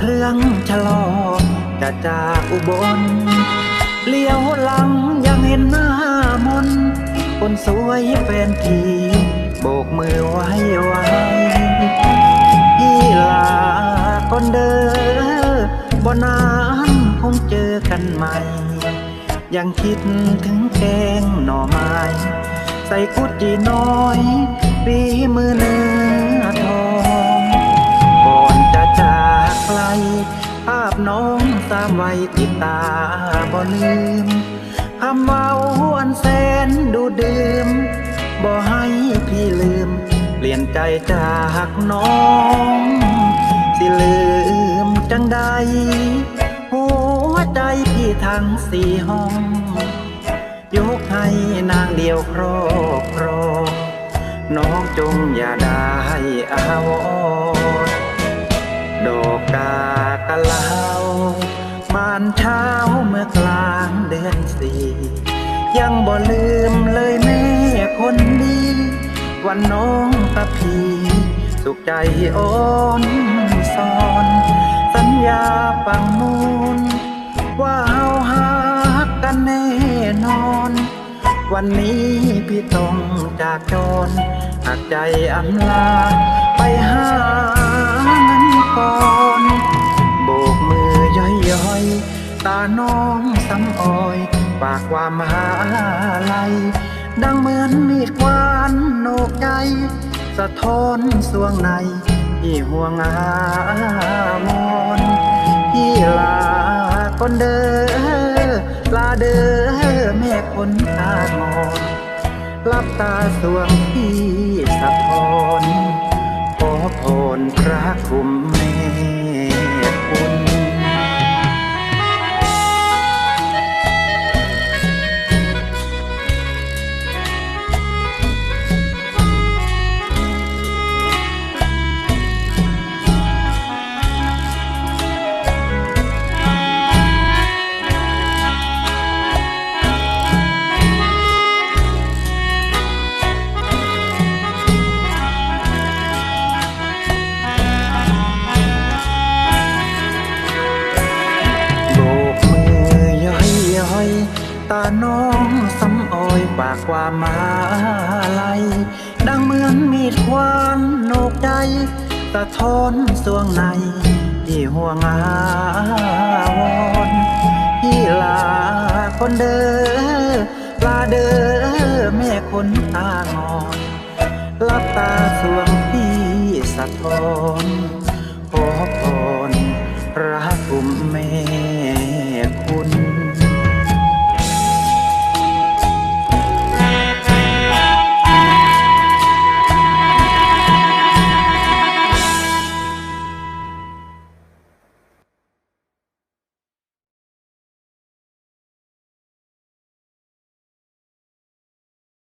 เครื่องชะลอ จะจากอุบล เลี้ยวหลังยังเห็นหน้ามนคนสวยแฟนทีโบกมือไว้ไว้พี่ลาก่อนเด้อบนานคงเจอกันใหม่ ยังคิดถึงแกงหน่อไม้ ใส่กุดจีน้อยปีมือเนื้อทอง ไกล ภาพน้องสามวัยติดตาบ่ลืมคำเมาอันแสนดูดื่มบ่ให้พี่ลืม เปลี่ยนใจจากน้อง สิลืมจังใดหัวใจพี่ทั้งสี่ห้อง ยกให้นางเดียวครอบครองน้องจงอย่าได้อาวร ดอกกากะลาวมานเช้าเมื่อกลางเดือนสี่ยังบ่ลืมเลยแม่คนดี วันน้องตะพีสุขใจอ่อนสอน สัญญาปังมูล ว่าเฮาหักกันแน่นอน วันนี้พี่ต้องจากจรหากใจอำลาไปหา ก่อนโบกมือย่อยย่อยตาน้องสำออย ปากความหาลัยดังเหมือนมีดควานโนกใจสะท้อนสวงในที่ห่วงอามอนพี่ลาก่อนเด้อลาเด้อแม่คนตางอนลับตาสวงพี่สะท้อนขอพรพระคุ้ม ตาน้องสำออยปากความมาลัยดังเหมือนมีดควานโนกใจสะท้อนสวงในที่ห่วงอาวรณ์พี่ลาคนเด้อลาเด้อแม่คนตางอนลับตาสวงพี่สะท้อนขอพร